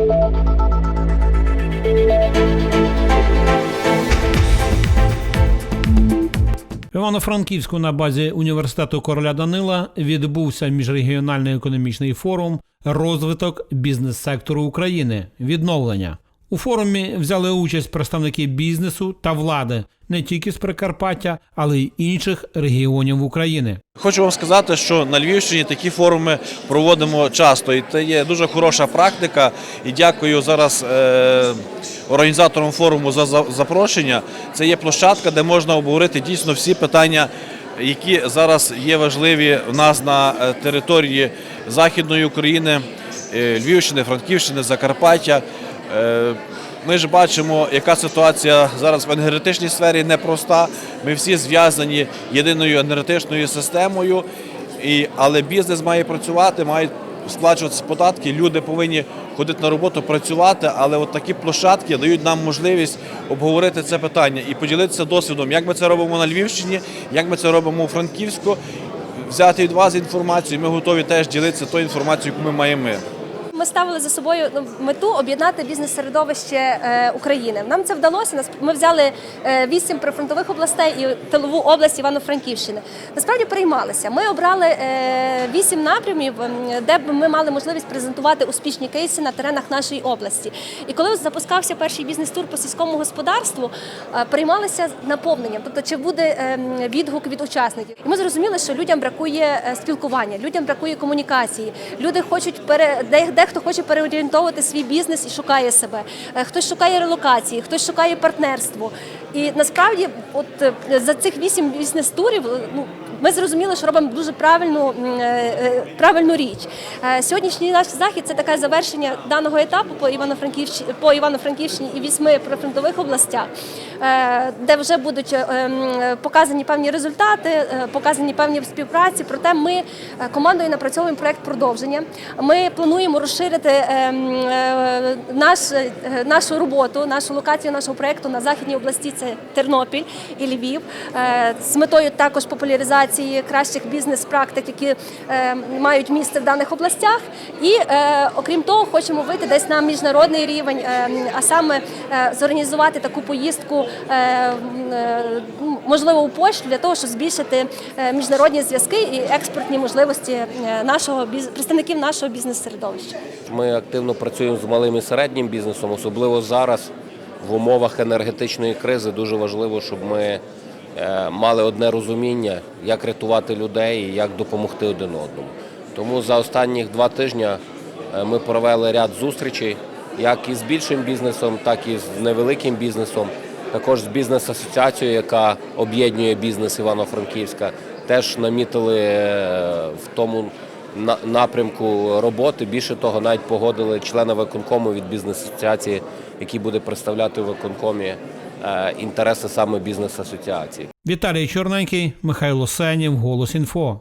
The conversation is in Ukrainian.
В Івано-Франківську на базі університету короля Данила відбувся міжрегіональний економічний форум Розвиток бізнес-сектору України. Відновлення. У форумі взяли участь представники бізнесу та влади не тільки з Прикарпаття, але й інших регіонів України. Хочу вам сказати, що на Львівщині такі форуми проводимо часто, і це є дуже хороша практика. І дякую зараз е, організаторам форуму за за- запрошення. Це є площадка, де можна обговорити дійсно всі питання, які зараз є важливі в нас на е, території Західної України, е, Львівщини, Франківщини, Закарпаття. Е, Ми ж бачимо, яка ситуація зараз в енергетичній сфері непроста. Ми всі зв'язані єдиною енергетичною системою, але бізнес має працювати, мають сплачуватися податки. Люди повинні ходити на роботу, працювати. Але от такі площадки дають нам можливість обговорити це питання і поділитися досвідом, як ми це робимо на Львівщині, як ми це робимо у Франківську. Взяти від вас інформацію. Ми готові теж ділитися тою інформацією, яку ми маємо. Ми. Ставили за собою ну, мету об'єднати бізнес-середовище е, України. Нам це вдалося. Нас- Ми взяли е, вісім прифронтових областей і тилову область Івано-Франківщини. Насправді приймалися. Ми обрали е, вісім напрямів, ем, де б ми мали можливість презентувати успішні кейси на теренах нашої області. І коли запускався перший бізнес-тур по сільському господарству, приймалися наповненням, тобто чи буде ем, відгук від учасників. І ми зрозуміли, що людям бракує спілкування, людям бракує комунікації. Люди хочуть пере дехто хоче переорієнтовувати свій бізнес і шукає себе. Е, Хтось шукає релокації, хтось шукає партнерство. І насправді, от е, за цих вісім бізнес-турів, е, ну. Ми зрозуміли, що робимо дуже правильну, е, правильну річ. Сьогоднішній наш захід це таке завершення даного етапу по Івано-Франківщині, по Івано-Франківщині і вісьми прифронтових областях, де вже будуть показані певні результати, показані певні співпраці. Проте ми командою напрацьовуємо проект продовження. Ми плануємо розширити наш, нашу роботу, нашу локацію нашого проекту на західній області. Це Тернопіль і Львів, е, з метою також популяризації кращих бізнес-практик, які е, мають місце в даних областях. І е, окрім того, хочемо вийти десь на міжнародний рівень, а саме зорганізувати таку поїздку, можливо, у Польщу для того, щоб збільшити міжнародні зв'язки і експортні можливості нашого представників нашого бізнес-середовища. Ми активно працюємо з малим і середнім бізнесом, особливо зараз в умовах енергетичної кризи. Дуже важливо, щоб ми е, мали одне розуміння, як рятувати людей і як допомогти один одному. Тому за останні два тижні е, ми провели ряд зустрічей, як із більшим бізнесом, так і з невеликим бізнесом. Також з бізнес-асоціацією, яка об'єднує бізнес Івано-Франківська, теж намітили е, в тому напрямку роботи. Більше того, навіть погодили члена виконкому від бізнес-асоціації, який буде представляти в виконкомі е, інтереси саме бізнес-асоціації. Віталій Чорненький, Михайло Сенів, Голос Інфо.